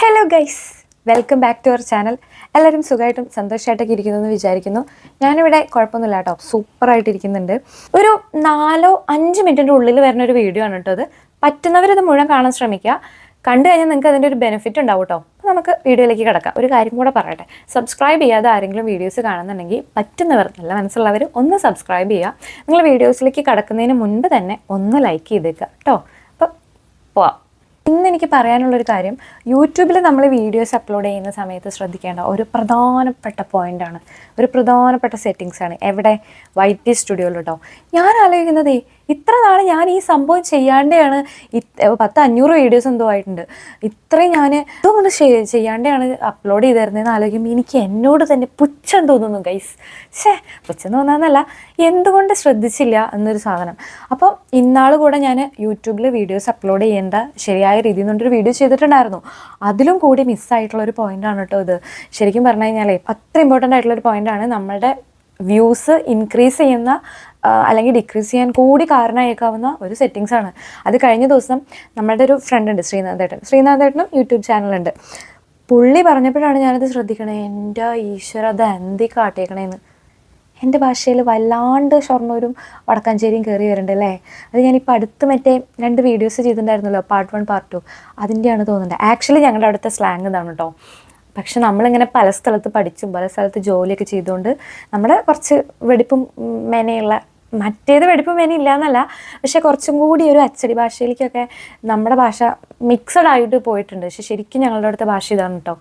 Hello guys welcome back to our channel എല്ലാവരും സുഖമായിട്ടും സന്തോഷമായിട്ടൊക്കെ ഇരിക്കുന്നു എന്ന് വിചാരിക്കുന്നു. ഞാനിവിടെ കുഴപ്പമൊന്നുമില്ല കേട്ടോ സൂപ്പറായിട്ട് ഇരിക്കുന്നുണ്ട്. ഒരു നാലോ അഞ്ച് മിനിറ്റിന്റെ ഉള്ളിൽ വരുന്ന ഒരു വീഡിയോ ആണ് കേട്ടോ അത് പറ്റുന്നവരത് മുഴുവൻ കാണാൻ ശ്രമിക്കുക. കണ്ടു കഴിഞ്ഞാൽ നിങ്ങൾക്ക് അതിന്റെ ഒരു ബെനിഫിറ്റ് ഉണ്ടാവും കേട്ടോ. അപ്പോൾ നമുക്ക് വീഡിയോയിലേക്ക് കിടക്കാം. ഒരു കാര്യം കൂടെ പറയട്ടെ. സബ്സ്ക്രൈബ് ചെയ്യാതെ ആരെങ്കിലും വീഡിയോസ് കാണുന്നുണ്ടെങ്കിൽ പറ്റുന്നവർ നല്ല മനസ്സുള്ളവർ ഒന്ന് സബ്സ്ക്രൈബ് ചെയ്യുക. നിങ്ങൾ വീഡിയോസിലേക്ക് കിടക്കുന്നതിന് മുൻപ് തന്നെ ഒന്ന് ലൈക്ക് ചെയ്തേക്കുക കേട്ടോ. എനിക്ക് പറയാനുള്ളൊരു കാര്യം യൂട്യൂബിൽ നമ്മൾ വീഡിയോസ് അപ്ലോഡ് ചെയ്യുന്ന സമയത്ത് ശ്രദ്ധിക്കേണ്ട ഒരു പ്രധാനപ്പെട്ട പോയിന്റാണ് ഒരു പ്രധാനപ്പെട്ട സെറ്റിങ്സാണ് എവിടെ? വൈറ്റ് സ്റ്റുഡിയോയിൽ കേട്ടോ ഞാൻ ആലോചിക്കുന്നതേ ഇത്ര നാൾ ഞാൻ ഈ സംഭവം ചെയ്യാണ്ടെയാണ് പത്ത് അഞ്ഞൂറ് വീഡിയോസ് എന്തോ ആയിട്ടുണ്ട്. ഇത്രയും ഞാൻ ഇതൊന്നും ചെയ്യാണ്ടെയാണ് അപ്ലോഡ് ചെയ്തിരുന്നതെന്ന് ആലോചിക്കുമ്പോൾ എനിക്ക് എന്നോട് തന്നെ പുച്ഛം തോന്നുന്നു ഗൈസ് ഷേ പുച്ഛം തോന്നാന്നല്ല എന്തുകൊണ്ട് ശ്രദ്ധിച്ചില്ല എന്നൊരു സാധനം. അപ്പോൾ ഇന്നാൾ കൂടെ ഞാൻ യൂട്യൂബിൽ വീഡിയോസ് അപ്ലോഡ് ചെയ്യേണ്ട ശരിയായ രീതിയിൽ നിന്നൊരു വീഡിയോ ചെയ്തിട്ടുണ്ടായിരുന്നു. അതിലും കൂടി മിസ്സായിട്ടുള്ള ഒരു പോയിന്റാണ് കേട്ടോ ഇത്. ശരിക്കും പറഞ്ഞു കഴിഞ്ഞാൽ അത്ര ഇമ്പോർട്ടന്റ് ആയിട്ടുള്ള ഒരു പോയിന്റാണ് നമ്മളുടെ വ്യൂസ് ഇൻക്രീസ് ചെയ്യുന്ന അല്ലെങ്കിൽ ഡിക്രീസ് ചെയ്യാൻ കൂടി കാരണമായേക്കാവുന്ന ഒരു സെറ്റിങ്സ് ആണ്. അത് കഴിഞ്ഞ ദിവസം നമ്മളുടെ ഒരു ഫ്രണ്ട് ഉണ്ട് ശ്രീനാഥേട്ടൻ. ശ്രീനാഥേട്ടനും യൂട്യൂബ് ചാനലുണ്ട് പുള്ളി പറഞ്ഞപ്പോഴാണ് ഞാനത് ശ്രദ്ധിക്കണേ എന്റെ ഈശ്വര അത് എന്തി കാട്ടിയേക്കണേന്ന്. എന്റെ ഭാഷയിൽ വല്ലാണ്ട് ഷൊർണൂരും വടക്കാഞ്ചേരിയും കയറി വരുന്നുണ്ട് അല്ലേ? അത് ഞാനിപ്പോൾ അടുത്ത് മറ്റേ രണ്ട് വീഡിയോസ് ചെയ്തിട്ടുണ്ടായിരുന്നല്ലോ പാർട്ട് വൺ പാർട്ട് ടു അതിന്റെയാണ് തോന്നുന്നത്. ആക്ച്വലി ഞങ്ങളുടെ അടുത്ത സ്ലാങ് ഇതാണ് കേട്ടോ പക്ഷെ നമ്മളിങ്ങനെ പല സ്ഥലത്ത് പഠിച്ചും പല സ്ഥലത്ത് ജോലിയൊക്കെ ചെയ്തുകൊണ്ട് നമ്മുടെ കുറച്ച് വെടിപ്പും മേനയുള്ള മറ്റേത് വെടിപ്പ് മെന ഇല്ല എന്നല്ല പക്ഷെ കുറച്ചും കൂടി ഒരു അച്ചടി ഭാഷയിലേക്കൊക്കെ നമ്മുടെ ഭാഷ മിക്സഡ് ആയിട്ട് പോയിട്ടുണ്ട്. പക്ഷെ ശരിക്കും ഞങ്ങളുടെ അടുത്ത ഭാഷ ഇതാണ് കേട്ടോ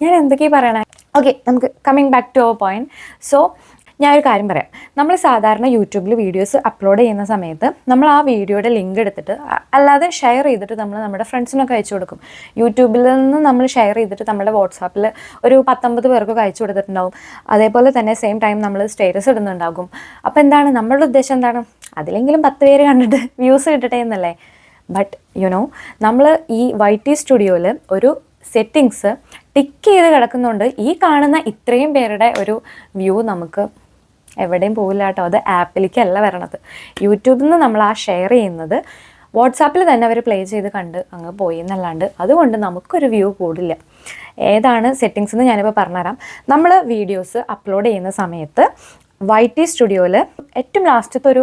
ഞാൻ എന്തൊക്കെയാണ് പറയണേ? ഓക്കെ നമുക്ക് coming back to our point so ഞാനൊരു കാര്യം പറയാം. നമ്മൾ സാധാരണ യൂട്യൂബിൽ വീഡിയോസ് അപ്ലോഡ് ചെയ്യുന്ന സമയത്ത് നമ്മൾ ആ വീഡിയോയുടെ ലിങ്ക് എടുത്തിട്ട് അല്ലാതെ ഷെയർ ചെയ്തിട്ട് നമ്മൾ നമ്മുടെ ഫ്രണ്ട്സിനൊക്കെ അയച്ചു കൊടുക്കും. യൂട്യൂബിൽ നിന്ന് നമ്മൾ ഷെയർ ചെയ്തിട്ട് നമ്മുടെ വാട്സാപ്പിൽ ഒരു പത്തൊമ്പത് പേർക്കൊക്കെ അയച്ചു കൊടുത്തിട്ടുണ്ടാവും. അതേപോലെ തന്നെ സെയിം ടൈം നമ്മൾ സ്റ്റേറ്റസ് ഇടുന്നുണ്ടാകും. അപ്പോൾ എന്താണ്? നമ്മളുടെ ഉദ്ദേശം എന്താണ്? അതിലെങ്കിലും പത്ത് പേര് കണ്ടിട്ട് വ്യൂസ് കിട്ടട്ടെ എന്നല്ലേ? ബട്ട് യുനോ നമ്മൾ ഈ വൈ ടി സ്റ്റുഡിയോയിൽ ഒരു സെറ്റിങ്സ് ടിക്ക് ചെയ്ത് കിടക്കുന്നുണ്ട്. ഈ കാണുന്ന ഇത്രയും പേരുടെ ഒരു വ്യൂ നമുക്ക് എവിടെയും പോകില്ല കേട്ടോ. അത് ആപ്പിലേക്കല്ല വരണത്. യൂട്യൂബിൽ നിന്ന് നമ്മൾ ആ ഷെയർ ചെയ്യുന്നത് വാട്സാപ്പിൽ തന്നെ അവർ പ്ലേ ചെയ്ത് കണ്ട് അങ്ങ് പോയി എന്നല്ലാണ്ട് അതുകൊണ്ട് നമുക്കൊരു വ്യൂ കൂടില്ല. ഏതാണ് സെറ്റിങ്സ് എന്ന് ഞാനിപ്പോൾ പറഞ്ഞുതരാം. നമ്മൾ വീഡിയോസ് അപ്ലോഡ് ചെയ്യുന്ന സമയത്ത് വൈ ടി സ്റ്റുഡിയോയിൽ ഏറ്റവും ലാസ്റ്റത്തെ ഒരു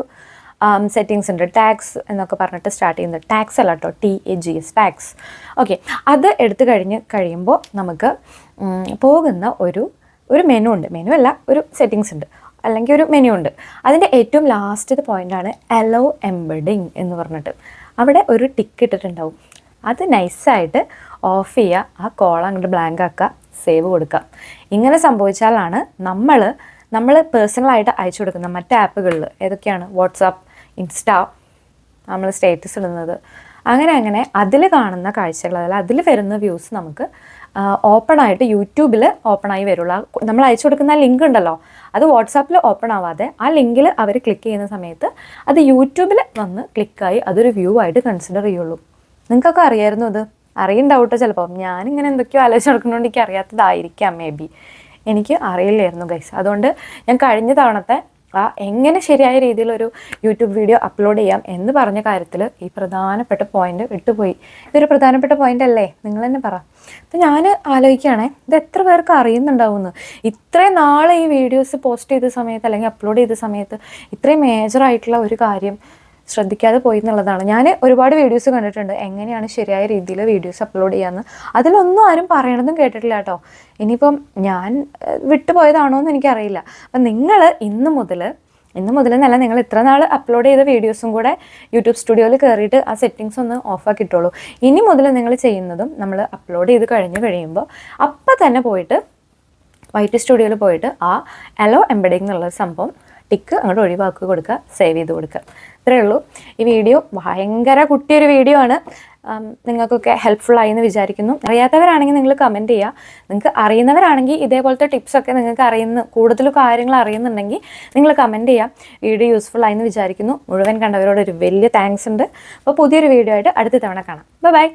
സെറ്റിങ്സ് ഉണ്ട്. ടാക്സ് എന്നൊക്കെ പറഞ്ഞിട്ട് സ്റ്റാർട്ട് ചെയ്യുന്നത്. ടാക്സ് അല്ല കേട്ടോ. T A G S tax okay അത് എടുത്തു കഴിഞ്ഞ് കഴിയുമ്പോൾ നമുക്ക് പോകുന്ന ഒരു ഒരു മെനു ഉണ്ട്. മെനു അല്ല ഒരു സെറ്റിങ്സ് ഉണ്ട്. അല്ലെങ്കിൽ ഒരു മെനു ഉണ്ട്. അതിന്റെ ഏറ്റവും ലാസ്റ്റത്തെ പോയിന്റാണ് അലോ എംബഡിങ് എന്ന് പറഞ്ഞിട്ട്. അവിടെ ഒരു ടിക്ക് ഇട്ടിട്ടുണ്ടാവും. അത് നൈസായിട്ട് ഓഫ് ചെയ്യുക ആ കോൾ അങ്ങോട്ട് ബ്ലാങ്ക് ആക്കുക സേവ് കൊടുക്കുക. ഇങ്ങനെ സംഭവിച്ചാലാണ് നമ്മൾ നമ്മൾ പേഴ്സണലായിട്ട് അയച്ചു കൊടുക്കുന്ന മറ്റ് ആപ്പുകളിൽ ഏതൊക്കെയാണ്? വാട്സാപ്പ് ഇൻസ്റ്റാ നമ്മൾ സ്റ്റേറ്റസ് ഇടുന്നത്. അങ്ങനെ അങ്ങനെ അതിൽ കാണുന്ന കാഴ്ചകൾ അതായത് അതിൽ വരുന്ന വ്യൂസ് നമുക്ക് ഓപ്പൺ ആയിട്ട് യൂട്യൂബിൽ ഓപ്പൺ ആയി വരുള്ളൂ. നമ്മൾ അയച്ചു കൊടുക്കുന്ന ലിങ്ക് ഉണ്ടല്ലോ. അത് വാട്സാപ്പിൽ ഓപ്പൺ ആവാതെ ആ ലിങ്കിൽ അവർ ക്ലിക്ക് ചെയ്യുന്ന സമയത്ത് അത് യൂട്യൂബിൽ വന്ന് ക്ലിക്കായി അതൊരു വ്യൂ ആയിട്ട് കൺസിഡർ ചെയ്യുള്ളൂ. നിങ്ങൾക്കൊക്കെ അറിയായിരുന്നു അത് അറിയുണ്ടാവട്ടെ ചിലപ്പോൾ ഞാനിങ്ങനെ എന്തൊക്കെയോ ആലോചിച്ച് നടക്കുന്നതുകൊണ്ട് എനിക്ക് അറിയാത്തതായിരിക്കാം മേ ബി എനിക്ക് അറിയില്ലായിരുന്നു ഗൈസ് അതുകൊണ്ട് ഞാൻ കഴിഞ്ഞ തവണത്തെ ആ എങ്ങനെ ശരിയായ രീതിയിൽ ഒരു യൂട്യൂബ് വീഡിയോ അപ്ലോഡ് ചെയ്യാം എന്ന് പറഞ്ഞ കാര്യത്തിൽ ഈ പ്രധാനപ്പെട്ട പോയിന്റ് വിട്ടുപോയി ഇതൊരു പ്രധാനപ്പെട്ട പോയിന്റ് അല്ലേ? നിങ്ങൾ തന്നെ പറ. അപ്പം ഞാൻ ആലോചിക്കുകയാണേ ഇത് എത്ര പേർക്ക് അറിയുന്നുണ്ടാവുമെന്ന്. ഇത്രയും നാളെ ഈ വീഡിയോസ് പോസ്റ്റ് ചെയ്ത സമയത്ത് അല്ലെങ്കിൽ അപ്ലോഡ് ചെയ്ത സമയത്ത് ഇത്രയും മേജറായിട്ടുള്ള ഒരു കാര്യം ശ്രദ്ധിക്കാതെ പോയി എന്നുള്ളതാണ്. ഞാൻ ഒരുപാട് വീഡിയോസ് കണ്ടിട്ടുണ്ട്. എങ്ങനെയാണ് ശരിയായ രീതിയിൽ വീഡിയോസ് അപ്ലോഡ് ചെയ്യാമെന്ന് അതിലൊന്നും ആരും പറയണതും കേട്ടിട്ടില്ല കേട്ടോ. ഇനിയിപ്പം ഞാൻ വിട്ടുപോയതാണോ എന്ന് എനിക്കറിയില്ല. അപ്പം നിങ്ങൾ ഇന്ന് മുതൽ ഇന്ന് മുതൽ എന്നല്ല നിങ്ങൾ ഇത്ര നാൾ അപ്ലോഡ് ചെയ്ത വീഡിയോസും കൂടെ യൂട്യൂബ് സ്റ്റുഡിയോയിൽ കയറിയിട്ട് ആ സെറ്റിങ്സ് ഒന്ന് ഓഫാക്കി ഇട്ടോളൂ. ഇനി മുതൽ നിങ്ങൾ ചെയ്യുന്നതും നമ്മൾ അപ്ലോഡ് ചെയ്ത് കഴിഞ്ഞ് കഴിയുമ്പോൾ അപ്പം തന്നെ പോയിട്ട് വൈറ്റ് സ്റ്റുഡിയോയിൽ പോയിട്ട് ആ അലോ എംബഡിങ് എന്നുള്ള സംഭവം ടിക്ക് അങ്ങോട്ട് ഒഴിവാക്കി കൊടുക്കുക സേവ് ചെയ്ത് കൊടുക്കുക. ഇത്രയേ ഉള്ളൂ. ഈ വീഡിയോ ഭയങ്കര കുട്ടിയൊരു വീഡിയോ ആണ്. നിങ്ങൾക്കൊക്കെ ആയി എന്ന് വിചാരിക്കുന്നു. അറിയാത്തവരാണെങ്കിൽ നിങ്ങൾ കമന്റ് ചെയ്യുക. നിങ്ങൾക്ക് അറിയുന്നവരാണെങ്കിൽ ഇതേപോലത്തെ ടിപ്സൊക്കെ നിങ്ങൾക്ക് അറിയുന്ന കൂടുതൽ കാര്യങ്ങൾ അറിയുന്നുണ്ടെങ്കിൽ നിങ്ങൾ കമന്റ് ചെയ്യുക. വീഡിയോ യൂസ്ഫുൾ ആയി എന്ന് വിചാരിക്കുന്നു. മുഴുവൻ കണ്ടവരോട് ഒരു വലിയ താങ്ക്സ് ഉണ്ട്. അപ്പോൾ പുതിയൊരു വീഡിയോ ആയിട്ട് അടുത്ത തവണ കാണാം. ബൈ